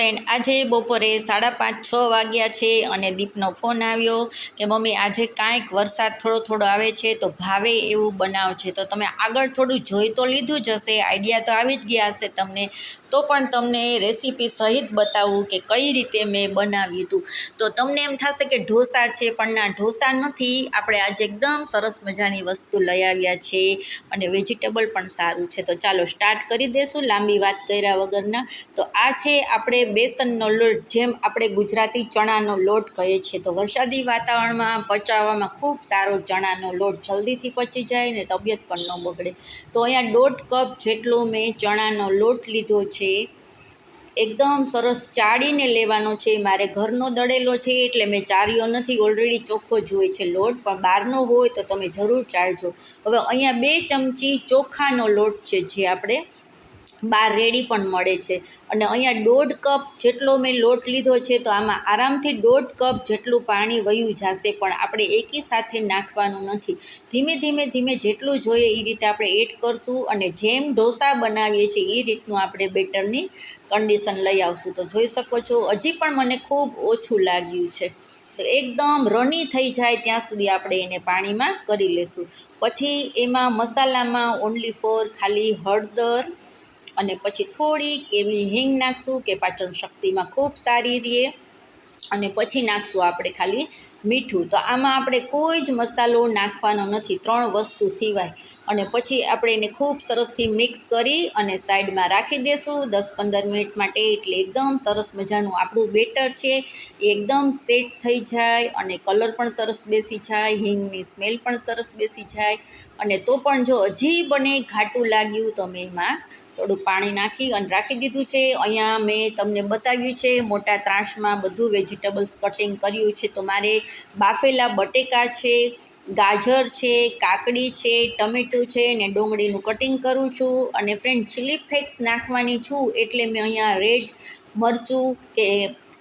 Friend આજે બપોરે સાડા પાંચ છ વાગ્યા છે અને દીપનો ફોન આવ્યો કે, મમ્મી, આજે કાંઈક વરસાદ થોડો થોડો આવે છે, તો ભાવે એવું બનાવ છે. તો તમે આગળ થોડું જોઈ તો લીધું જ હશે આઈડિયા તો આવી જ ગયા હશે તમને. તો પણ તમને રેસીપી સહિત બતાવું કે કઈ રીતે મેં બનાવ્યું હતું. તો તમને એમ થશે કે ઢોસા છે, પણ ના, ઢોસા નથી. આપણે આજે એકદમ સરસ મજાની વસ્તુ લઈ આવ્યા છે અને વેજીટેબલ પણ સારું છે. તો ચાલો સ્ટાર્ટ કરી દઈશું લાંબી વાત કર્યા વગરના. તો આ છે આપણે બેસનનો લોટ, જેમ આપણે ગુજરાતી ચણાનો લોટ કહીએ છીએ, તો વરસાદી વાતાવરણમાં પચાવવામાં ખૂબ સારો ચણાનો લોટ જલ્દીથી પચી જાય ને તબિયત પણ ન બગડે. તો અહીંયા દોઢ કપ જેટલો મેં ચણાનો લોટ લીધો છે. એકદમ સરસ ચાળીને લેવાનો છે. મારે ઘરનો દળેલો છે એટલે મેં ચાર્યો નથી ઓલરેડી ચોખ્ખો જ હોય છે લોટ, પણ બહારનો હોય તો તમે જરૂર ચાળજો. હવે અહીંયા બે ચમચી ચોખાનો લોટ છે જે આપણે બહાર રેડી પણ મળે છે. અને અહીંયા દોઢ કપ જેટલો મેં લોટ લીધો છે, તો આમાં આરામથી દોઢ કપ જેટલું પાણી વયું જશે, પણ આપણે એકી સાથે નાખવાનું નથી. ધીમે ધીમે ધીમે જેટલું જોઈએ એ રીતે આપણે એડ કરશું અને જેમ ઢોસા બનાવીએ છીએ, એ રીતનું આપણે બેટરની કન્ડિશન લઈ આવશું. તો જોઈ શકો છો, હજી પણ મને ખૂબ ઓછું લાગ્યું છે. તો એકદમ રણી થઈ જાય ત્યાં સુધી આપણે એને પાણીમાં કરી લેશું. પછી એમાં મસાલામાં ઓનલી ફોર ખાલી હળદર અને પછી થોડીક એવી હિંગ નાખશું કે પાચન શક્તિમાં ખૂબ સારી રહે. અને પછી નાખશું આપણે ખાલી મીઠું. તો આમાં આપણે કોઈ જ મસાલો નાખવાનો નથી, ત્રણ વસ્તુ સિવાય. અને પછી આપણે એને ખૂબ સરસથી મિક્સ કરી અને સાઈડમાં રાખી દેશું દસ પંદર મિનિટ માટે. એટલે એકદમ સરસ મજાનું આપણું બેટર છે. એકદમ સેટ થઈ જાય અને કલર પણ સરસ બેસી જાય, હિંગની સ્મેલ પણ સરસ બેસી જાય. અને તો પણ જો હજી બને ઘાટું લાગ્યું તો મેં એમાં થોડુંક પાણી નાખી અને રાખી દીધું છે. અહીંયા મેં તમને બતાવ્યું છે, મોટા ત્રાસમાં બધું વેજીટેબલ્સ કટિંગ કર્યું છે. તો મારે બાફેલા બટેકા છે, ગાજર છે, કાકડી છે, ટમેટું છે ને ડુંગળીનું કટિંગ કરું છું. અને ફ્રેન્ડ ચીલી ફ્લેક્સ નાખવાની છું એટલે મેં અહીંયા રેડ મરચું કે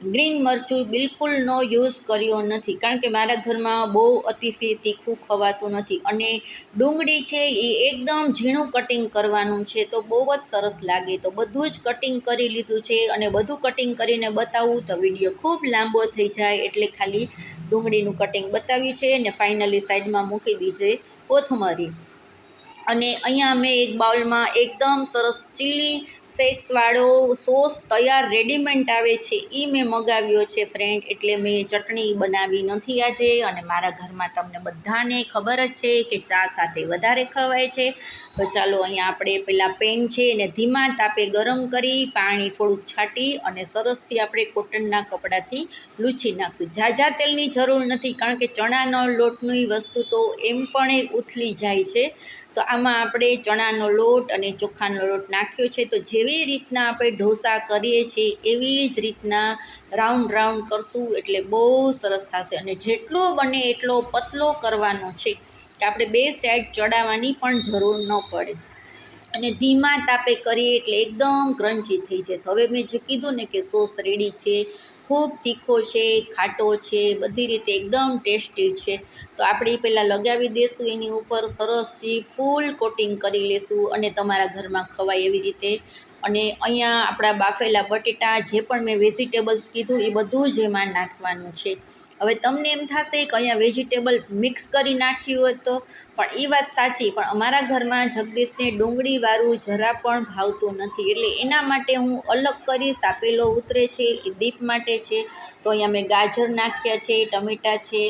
ગ્રીન મરચું બિલકુલ નો યુઝ કર્યો નથી. કારણ કે મારા ઘરમાં બહુ અતિશય તીખું ખવાતું નથી. અને ડુંગળી છે એ એકદમ ઝીણું કટિંગ કરવાનું છે તો બહુ જ સરસ લાગે. તો બધું જ કટિંગ કરી લીધું છે અને બધું કટિંગ કરીને બતાવું તો વીડિયો ખૂબ લાંબો થઈ જાય એટલે ખાલી ડુંગળીનું કટિંગ બતાવ્યું છે અને ફાઇનલી સાઈડમાં મૂકી દીધી કોથમરી. અને અહીંયા મેં એક બાઉલમાં એકદમ સરસ ચીલી ફ્લેક્સવાળો સોસ તૈયાર રેડીમેન્ટ આવે છે એ મેં મગાવ્યો છે ફ્રેન્ડ એટલે મેં ચટણી બનાવી નથી આજે અને મારા ઘરમાં તમને બધાને ખબર જ છે કે ચા સાથે વધારે ખવાય છે. તો ચાલો અહીંયા આપણે પેલા પેન છે એને ધીમા તાપે ગરમ કરી પાણી થોડુંક છાંટી અને સરસથી આપણે કોટનના કપડાથી લૂછી નાખશું. ઝાઝા તેલની જરૂર નથી કારણ કે ચણાનો લોટની વસ્તુ તો એમ પણ એ ઉથલી જાય છે. તો આમાં આપણે ચણાનો લોટ અને ચોખાનો લોટ નાખ્યો છે. તો જેવી રીતના આપણે ઢોસા કરીએ છીએ, એવી જ રીતના રાઉન્ડ રાઉન્ડ કરશું એટલે બહુ સરસ થશે. અને જેટલો બને એટલો પતલો કરવાનો છે કે આપણે બે સાઈડ ચડાવવાની પણ જરૂર ન પડે. અને ધીમા તાપે કરીએ એટલે એકદમ ક્રન્ચી થઈ જશે. હવે મેં જે કીધું ને કે સોસ રેડી છે ખૂબ તીખો છે, ખાટો છે, બધી રીતે એકદમ ટેસ્ટી છે. તો આપણે પહેલાં લગાવી દઈશું એની ઉપર સરસથી ફૂલ કોટિંગ કરી લેશું અને તમારા ઘરમાં ખવાય એવી રીતે. અને અહીંયા આપણા બાફેલા બટેટા, જે પણ મેં વેજીટેબલ્સ કીધું એ બધું જ એમાં નાખવાનું છે. હવે તમને એમ થશે કે અહીંયા વેજીટેબલ મિક્સ કરી નાખ્યું હોય તો, પણ એ વાત સાચી, પણ અમારા ઘરમાં જગદીશને ડુંગળીવાળું જરા પણ ભાવતું નથી. એટલે એના માટે હું અલગ કરીશ આપેલો ઉતરે છે, એ દીપ માટે છે. તો અહીંયા મેં ગાજર નાખ્યા છે, ટમેટાં છે,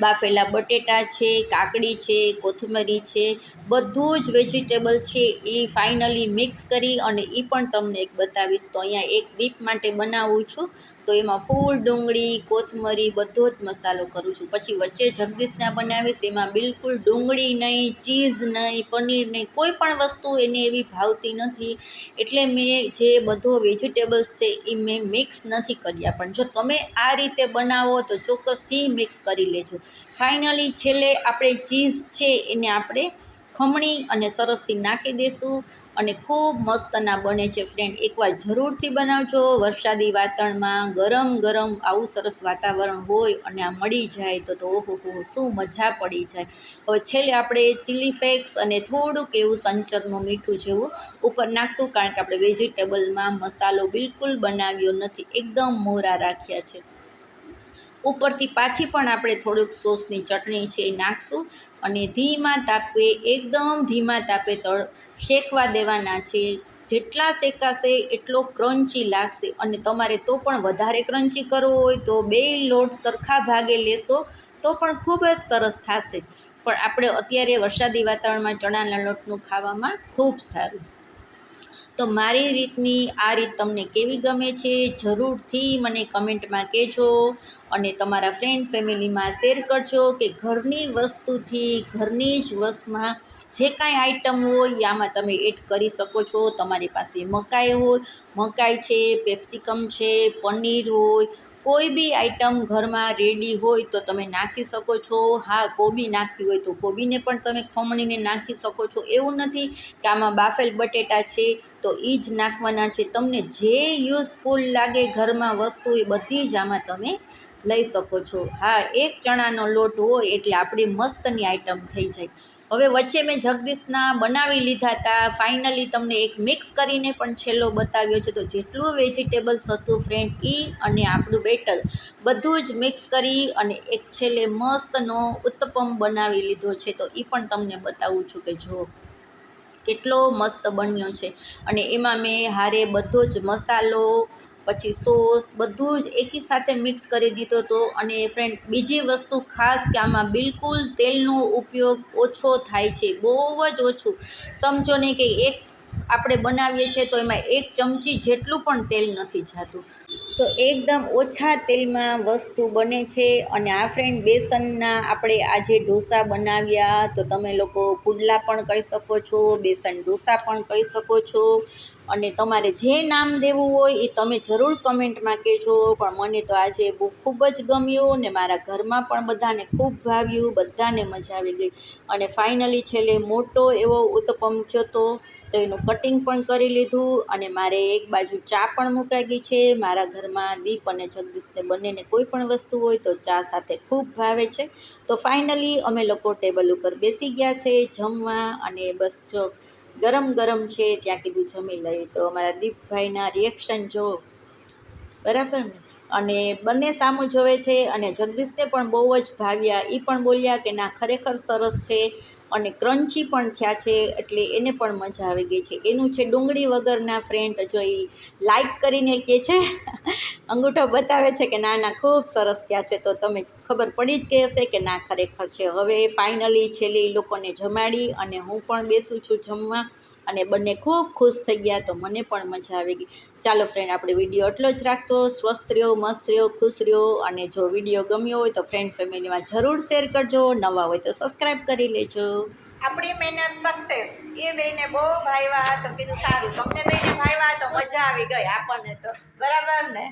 બાફેલા બટેટા છે, કાકડી છે, કોથમરી છે, બધું જ વેજીટેબલ છે એ ફાઇનલી મિક્સ કરી અને એ પણ તમને એક બતાવીશ. તો અહીંયા એક દીપ માટે બનાવું છું. તો એમાં ફૂલ, ડુંગળી, કોથમરી, બધો જ મસાલો કરું છું. પછી વચ્ચે જગદીશના બનાવીશ એમાં બિલકુલ ડુંગળી નહીં, ચીઝ નહીં, પનીર નહીં, કોઈ પણ વસ્તુ એને એવી ભાવતી નથી. એટલે મેં જે બધો વેજીટેબલ્સ છે એ મેં મિક્સ નથી કર્યા. પણ જો તમે આ રીતે બનાવો તો ચોક્કસથી મિક્સ કરી લેજો. ફાઇનલી છેલ્લે આપણે ચીઝ છે એને આપણે ખમણી અને સરસથી નાખી દઈશું અને ખૂબ મસ્તના બને છે ફ્રેન્ડ એકવાર જરૂરથી બનાવજો. વરસાદી વાતાવરણમાં ગરમ ગરમ આવું સરસ વાતાવરણ હોય અને આ મળી જાય તો તો ઓહો શું મજા પડી જાય. હવે છેલ્લે આપણે ચીલી ફ્લેક્સ અને થોડુંક એવું સંચરનું મીઠું જેવું ઉપર નાખશું કારણ કે આપણે વેજીટેબલમાં મસાલો બિલકુલ બનાવ્યો નથી. એકદમ મોરા રાખ્યા છે. ઉપરથી પાછી પણ આપણે થોડુંક સોસની ચટણી છે એ નાખશું. અને ધીમા તાપે, એકદમ ધીમા તાપે તળ શેકવા દેવાના છે. જેટલા શેકાશે એટલો ક્રન્ચી લાગશે અને તમારે તો પણ વધારે ક્રન્ચી કરવો હોય તો બે લોટ સરખા ભાગે લેશો તો પણ ખૂબ જ સરસ થશે. પણ આપણે અત્યારે વરસાદી વાતાવરણમાં ચણાના લોટનું ખાવામાં ખૂબ સારું. તો મારી રીતની આ રીત તમને કેવી ગમે છે જરૂરથી મને કમેન્ટમાં કહેજો અને તમારા ફ્રેન્ડ ફેમિલીમાં શેર કરજો કે ઘરની વસ્તુથી ઘરની જ વસ્તુમાં જે કાંઈ આઈટમ હોય આમાં તમે એડ કરી શકો છો. તમારી પાસે મકાઈ હોય, મકાઈ છે પેપ્સિકમ છે, પનીર હોય કોઈ બી આઈટમ ઘરમાં રેડી હોય તો તમે નાખી શકો છો. હા, કોબી નાખવી હોય તો કોબીને પણ તમે ખમણીને નાખી શકો છો. એવું નથી કે આમાં બાફેલ બટેટા છે તો એ જ નાખવાના છે. તમને જે યુઝફુલ લાગે ઘરમાં વસ્તુ એ બધી જ આમાં તમે લઈ શકો છો. હા, એક ચણાનો લોટ હોય એટલે આપણી મસ્તની આઈટમ થઈ જાય. હવે વચ્ચે મેં જગદીશના બનાવી લીધા હતા. ફાઇનલી તમને એક મિક્સ કરીને પણ છેલ્લો બતાવ્યો છે. તો જેટલું વેજીટેબલ્સ હતું ફ્રેન્ડ એ અને આપણું બેટર બધું જ મિક્સ કરી અને એક છેલ્લે મસ્તનો ઉત્તપમ બનાવી લીધો છે. તો એ પણ તમને બતાવું છું કે જો કેટલો મસ્ત બન્યો છે. અને એમાં મેં હારે બધો જ મસાલો પછી સોસ બધું જ એકી સાથે મિક્સ કરી દીધો હતો. અને ફ્રેન્ડ બીજી વસ્તુ ખાસ કે આમાં બિલકુલ તેલનો ઉપયોગ ઓછો થાય છે. બહુ જ ઓછું. સમજો ને કે એક આપણે બનાવીએ છીએ તો એમાં એક ચમચી જેટલું પણ તેલ નથી જાતું. તો એકદમ ઓછા તેલમાં વસ્તુ બને છે. અને આ ફ્રેન્ડ બેસનના આપણે આજે ઢોસા બનાવ્યા. તો તમે લોકો પુડલા પણ કહી શકો છો, બેસન ઢોસા પણ કહી શકો છો. અને તમારે જે નામ દેવું હોય એ તમે જરૂર કમેન્ટમાં કહેજો. પણ મને તો આજે બહુ ખૂબ જ ગમ્યું ને મારા ઘરમાં પણ બધાને ખૂબ ભાવ્યું, બધાને મજા આવી ગઈ. અને ફાઇનલી છેલ્લે મોટો એવો ઉત્તપમ થયો તો તો એનું કટિંગ પણ કરી લીધું અને મારે એક બાજુ ચા પણ મુકાઈ ગઈ છે. મારા ઘરમાં દીપ અને જગદીશને બંનેને કોઈ પણ વસ્તુ હોય તો ચા સાથે ખૂબ ભાવે છે. તો ફાઇનલી અમે લોકો ટેબલ ઉપર બેસી ગયા છે, જમવા અને બસ જો ગરમ ગરમ છે, ત્યાં કીધું જમી લઈએ. તો અમારા દીપભાઈના રિએક્શન જો બરાબર ને? અને બંને સામું જોવે છે અને જગદીશને પણ બહુ જ ભાવ્યા. એ પણ બોલ્યા કે ના, ખરેખર સરસ છે. અને ક્રન્ચી પણ થયા છે, એટલે એને પણ મજા આવી ગઈ છે. એનું છે ડુંગળી વગરના ફ્રેન્ડ જો એ લાઈક કરીને કહે છે, અંગૂઠો બતાવે છે કે ના ના, ખૂબ સરસ થયા છે. તો તમે ખબર પડી જ ગઈ હશે કે ના, ખરેખર છે. હવે ફાઇનલી છેલ્લે એ લોકોને જમાડી અને હું પણ બેસું છું જમવા. અને બંને ખૂબ ખુશ થઈ ગયા તો મને પણ મજા આવી ગઈ. ચાલો ફ્રેન્ડ આપણે વીડિયો એટલો જ રાખશો. સ્વસ્થ રહ્યો, મસ્ત રહ્યો, ખુશ રહ્યો અને જો વીડિયો ગમ્યો હોય તો ફ્રેન્ડ ફેમિલીમાં જરૂર શેર કરજો. નવા હોય તો સબસ્ક્રાઈબ કરી લેજો. આપણી મહેનત સક્સેસ એ બેને બહુ ભાવ્યા તો કીધું સારું. તમને બેને ભાવ્યા તો મજા આવી ગઈ આપણને તો. બરાબર ને?